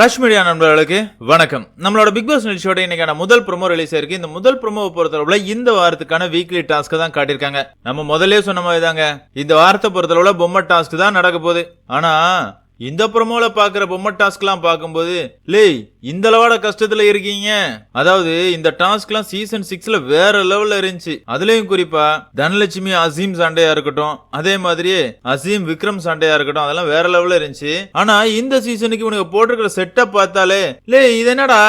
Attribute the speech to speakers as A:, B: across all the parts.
A: Rush media நண்பர்களுக்கு வணக்கம். நம்மளோட பிக் பாஸ் நிகழ்ச்சியோட இன்னைக்கான முதல் ப்ரோமோ ரிலீஸ் ஆயிருக்கு இந்த முதல் ப்ரோமோவை பொறுத்தளவுல இந்த வாரத்துக்கான வீக்லி டாஸ்க் தான் காட்டியிருக்காங்க. நம்ம முதல்ல சொன்ன மாதிரி தாங்க இந்த வாரத்தை பொறுத்தளவுல பொம்மை டாஸ்க் தான் நடக்க போகுது. ஆனா இந்த ப்ரொமோல பாக்குற பொம்மை டாஸ்க்லாம் பார்க்கும்போது லே இந்த அளவோட கஷ்டத்துல இருக்கீங்க? அதாவது இந்த டாஸ்க்லாம் சீசன் சிக்ஸ்ல வேற லெவல்ல இருந்துச்சு. அதுலயும் குறிப்பா தனலட்சுமி அசீம் சண்டையா இருக்கட்டும் அதே மாதிரியே அசீம் விக்ரம் சண்டையா இருக்கட்டும் அதெல்லாம் வேற லெவல்ல இருந்துச்சு. ஆனா இந்த சீசனுக்கு இவனுக்கு போட்டிருக்கிற செட்டப் பார்த்தாலே லே இது என்னடா?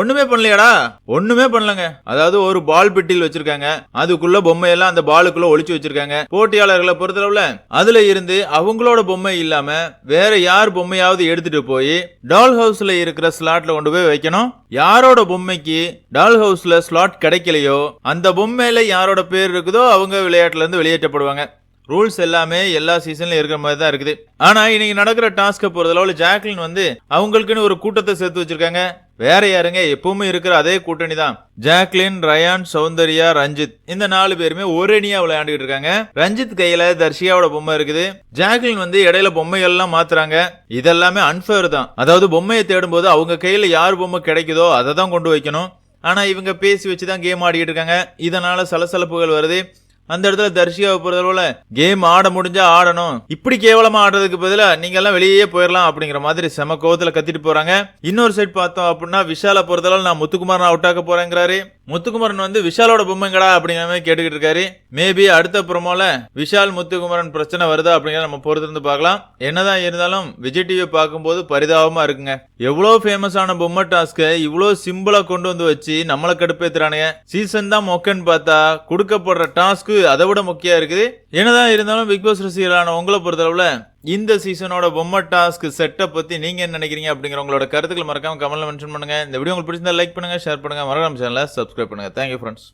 A: ஒண்ணுமே பண்ணலையாடா? ஒண்ணுமே பண்ணலங்க. அதாவது ஒரு பால் பெட்டியில் வச்சிருக்காங்க. அதுக்குள்ள பொம்மையெல்லாம் அந்த பாலுக்குள்ள ஒழிச்சு வச்சிருக்காங்க. போட்டியாளர்களை பொறுத்தளவுல அதுல இருந்து அவங்களோட பொம்மை இல்லாம வேற யார் பொம்மையாவது எடுத்துட்டு போய் டால் ஹவுஸ்ல இருக்கிற ஸ்லாட்ல கொண்டு போய் வைக்கணும்? யாரோட பொம்மைக்கு டால் ஹவுஸ்ல ஸ்லாட் கிடைக்கலையோ அந்த பொம்மையில யாரோட பேர் இருக்குதோ அவங்க விளையாட்டுல இருந்து வெளியேற்றப்படுவாங்க. ரூல்ஸ் எல்லாமே எல்லா சீசன்லயும் இருக்கிற மாதிரி தான் இருக்குது. ஆனா இன்னைக்கு நடக்கிற டாஸ்க்கை பொறுத்தளவுல ஜாக்லின் வந்து அவங்களுக்குன்னு ஒரு கூட்டத்தை சேர்த்து வச்சிருக்காங்க. வேற யாருங்க? எப்பவுமே இருக்கிற அதே கூட்டணி தான் ஜாக்லின் ரயான் சௌந்தர்யா ரஞ்சித். இந்த நாலு பேருமே ஒரேணியாக விளையாண்டுகிட்டு இருக்காங்க. ரஞ்சித் கையில தர்ஷியாவோட பொம்மை இருக்குது. ஜாக்லின் வந்து இடையில பொம்மைகள்லாம் மாத்துறாங்க. இதெல்லாமே அன்பேர் தான். அதாவது பொம்மையை தேடும் போது அவங்க கையில யார் பொம்மை கிடைக்குதோ அதை தான் கொண்டு வைக்கணும். ஆனா இவங்க பேசி வச்சு தான் கேம் ஆடிக்கிட்டு இருக்காங்க. இதனால சலசலப்புகள் வருது. அந்த இடத்துல தர்ஷியாவை பொறுத்தளவுல கேம் ஆட முடிஞ்சா ஆடணும். இப்படி கேவலமா ஆடுறதுக்கு பதிலாக நீங்க எல்லாம் வெளியே போயிடலாம் அப்படிங்கிற மாதிரி செம கோவத்துல கத்திட்டு போறாங்க. இன்னொரு சைட் பார்த்தோம் அப்படின்னா விஷால பொறுத்தளவு நான் முத்துக்குமாரன் அவுட் ஆக போறேங்கிறாரு. முத்துக்குமரன் வந்து விஷாலோட பொம்மைங்கடா அப்படிங்கிற மாதிரி கேட்டுக்கிட்டு இருக்காரு. மேபி அடுத்த ப்ரோமோல விஷால் முத்துக்குமரன் பிரச்சனை வருதா அப்படிங்கிறத நம்ம பொறுத்திருந்து பார்க்கலாம். என்னதான் இருந்தாலும் விஜய் டிவி பார்க்கும்போது பரிதாபமா இருக்குங்க. எவ்வளோ ஃபேமஸான பொம்மை டாஸ்க்கை இவ்வளோ சிம்பிளா கொண்டு வந்து வச்சு நம்மளை கடுப்பேத்துறானுங்க. சீசன் தான் மொக்கன்னு பார்த்தா கொடுக்கப்படுற டாஸ்க்கு அதை விட முக்கியம் இருக்குது. என்னதான் இருந்தாலும் பிக் பாஸ் ரசிகர்களான உங்களை பொறுத்தளவுல இந்த சீசனோட பொம்மை டாஸ்க் செட்டை பற்றி நீங்கள் என்ன நினைக்கிறீங்க அப்படிங்கிற உங்களோட கருத்துக்கள் மறக்காம கமெண்ட்டில் மென்ஷன் பண்ணுங்கள் இந்த வீடியோ உங்களுக்கு பிடிச்சிருந்தா லைக் பண்ணுங்கள் ஷேர் பண்ணுங்க. மறக்காம சேனலை சப்ஸ்கிரைப் பண்ணுங்க. Thank you friends